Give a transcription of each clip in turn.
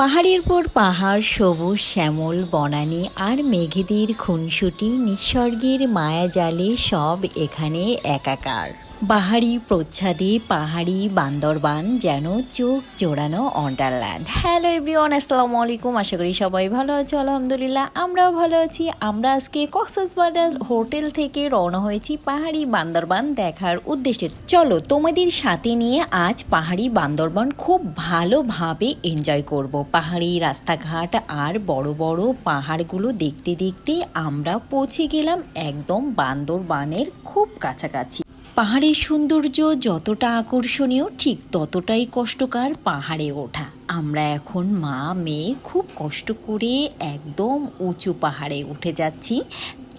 পাহাড়ের পর পাহাড় সবুজ শ্যামল বনানী আর মেঘেদের খুনসুটি নিঃসর্গের মায়াজালে সব এখানে একাকার। পাহাড়ি প্রচ্ছাদে, পাহাড়ি বান্দরবান যেন চোখ জোড়ানো অন্ডারল্যান্ড হ্যালো এভরিওয়ান আসসালামু আলাইকুম। আশা করি সবাই ভালো আছো। আলহামদুলিল্লাহ, আমরাও ভালো আছি। আমরা আজকে কক্সবাজার হোটেল থেকে রওনা হয়েছি পাহাড়ি বান্দরবান দেখার উদ্দেশ্যে। চলো, তোমাদের সাথে নিয়ে আজ পাহাড়ি বান্দরবান খুব ভালোভাবে এনজয় করব। পাহাড়ি রাস্তাঘাট আর বড় বড় পাহাড়গুলো দেখতে দেখতে আমরা পৌঁছে গেলাম একদম বান্দরবানের খুব কাছাকাছি। পাহাড়ের সৌন্দর্য যতটা আকর্ষণীয়, ঠিক ততটাই কষ্টকর পাহাড়ে ওঠা। আমরা এখন মা, মেয়ে খুব কষ্ট করে একদম উঁচু পাহাড়ে উঠে যাচ্ছি।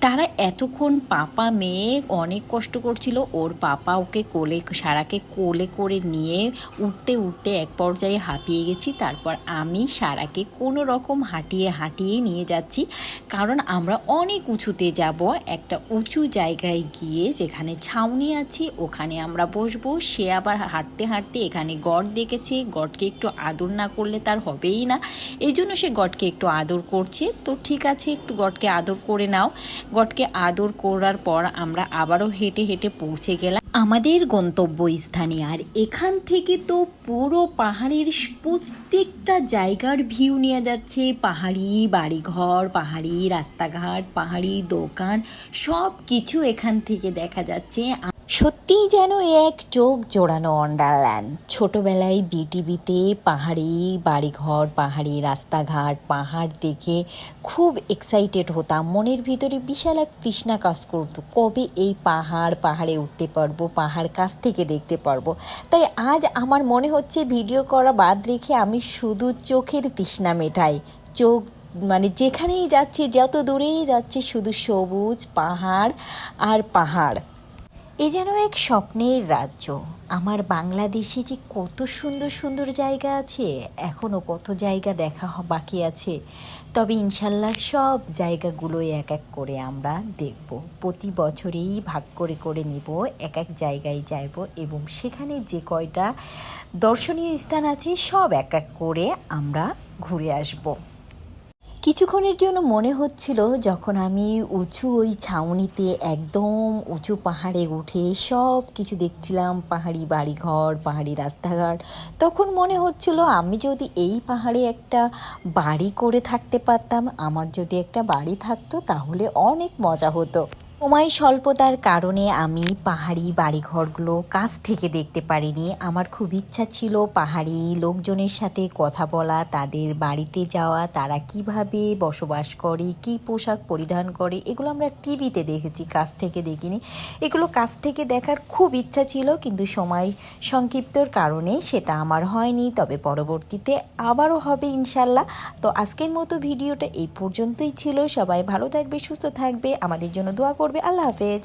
তারা এতক্ষণ পাপা মেয়ে অনেক কষ্ট করছিল, ওর পাপা ওকে কোলে, সারাকে কোলে করে নিয়ে উঠতে উঠতে এক পর্যায়ে হাঁপিয়ে গেছি। তারপর আমি সারাকে কোনো রকম হাঁটিয়ে হাঁটিয়ে নিয়ে যাচ্ছি। কারণ আমরা অনেক উঁচুতে যাব, একটা উঁচু জায়গায় গিয়ে যেখানে ছাউনি আছে, ওখানে আমরা বসবো। সে আবার হাঁটতে হাঁটতে এখানে গড় দেখেছে, গড়কে একটু আদর না করলে তার হবেই না। এই জন্য সে গডকে একটু আদর করছে। তো ঠিক আছে, একটু গডকে আদর করে নাও। গডকে আদর করার পর আমরা আবারও হেঁটে হেঁটে পৌঁছে গেলাম। আমাদের গন্তব্য স্থানে, আর এখান থেকে তো পুরো পাহাড়ের প্রত্যেকটা জায়গার ভিউ নিয়ে যাচ্ছে। পাহাড়ি বাড়িঘর, পাহাড়ি রাস্তাঘাট, পাহাড়ি দোকান সব কিছু এখান থেকে দেখা যাচ্ছে। সত্যিই যেন এক চোখ জোড়ানো অন্ডারল্যান্ড। ছোটবেলায় বিটিভিতে পাহাড়ি বাড়িঘর, পাহাড়ি রাস্তাঘাট, পাহাড় দেখে খুব এক্সাইটেড হতাম। মনের ভিতরে বিশাল এক তৃষ্ণা কাজ করতো, কবে এই পাহাড়, পাহাড়ে উঠতে পারব, পাহাড় কাছ থেকে দেখতে পারব? তাই আজ আমার মনে হচ্ছে ভিডিও করা বাদ রেখে আমি শুধু চোখের তৃষ্ণা মেটাই। চোখ মানে যেখানেই যাচ্ছে, যত দূরেই যাচ্ছে, শুধু সবুজ পাহাড় আর পাহাড়। এ যেন এক স্বপ্নের রাজ্য। আমার বাংলাদেশে যে কত সুন্দর সুন্দর জায়গা আছে এখনও কত জায়গা দেখা বাকি আছে। তবে ইনশাল্লাহ সব জায়গাগুলোই এক এক করে আমরা দেখব। প্রতি বছরেই ভাগ করে করে নিব, এক এক জায়গায় যাইব এবং সেখানে যে কয়টা দর্শনীয় স্থান আছে সব এক এক করে আমরা ঘুরে আসব। কিছুক্ষণের জন্য মনে হচ্ছিল যখন আমি উঁচু ওই ছাউনিতে একদম উঁচু পাহাড়ে উঠে সব কিছু দেখছিলাম, পাহাড়ি বাড়িঘর, পাহাড়ি রাস্তাঘাট। তখন মনে হচ্ছিল আমি যদি এই পাহাড়ে একটা বাড়ি করে থাকতে পারতাম, আমার যদি একটা বাড়ি থাকতো তাহলে অনেক মজা হতো। সময় স্বল্পতার কারণে আমি পাহাড়ি বাড়িঘরগুলো কাছ থেকে দেখতে পারিনি। আমার খুব ইচ্ছা ছিল পাহাড়ি লোকজনের সাথে কথা বলা, তাদের বাড়িতে যাওয়া, তারা কীভাবে বসবাস করে, কি পোশাক পরিধান করে, এগুলো আমরা টিভিতে দেখেছি, কাছ থেকে দেখিনি। এগুলো কাছ থেকে দেখার খুব ইচ্ছা ছিল, কিন্তু সময় সংক্ষিপ্তর কারণে সেটা আমার হয়নি। তবে পরবর্তীতে আবারও হবে ইনশাল্লাহ। তো আজকের মতো ভিডিওটা এই পর্যন্তই ছিল। সবাই ভালো থাকবে, সুস্থ থাকবে। আমাদের জন্য দোয়া করবে আল্লাহ হাফেজ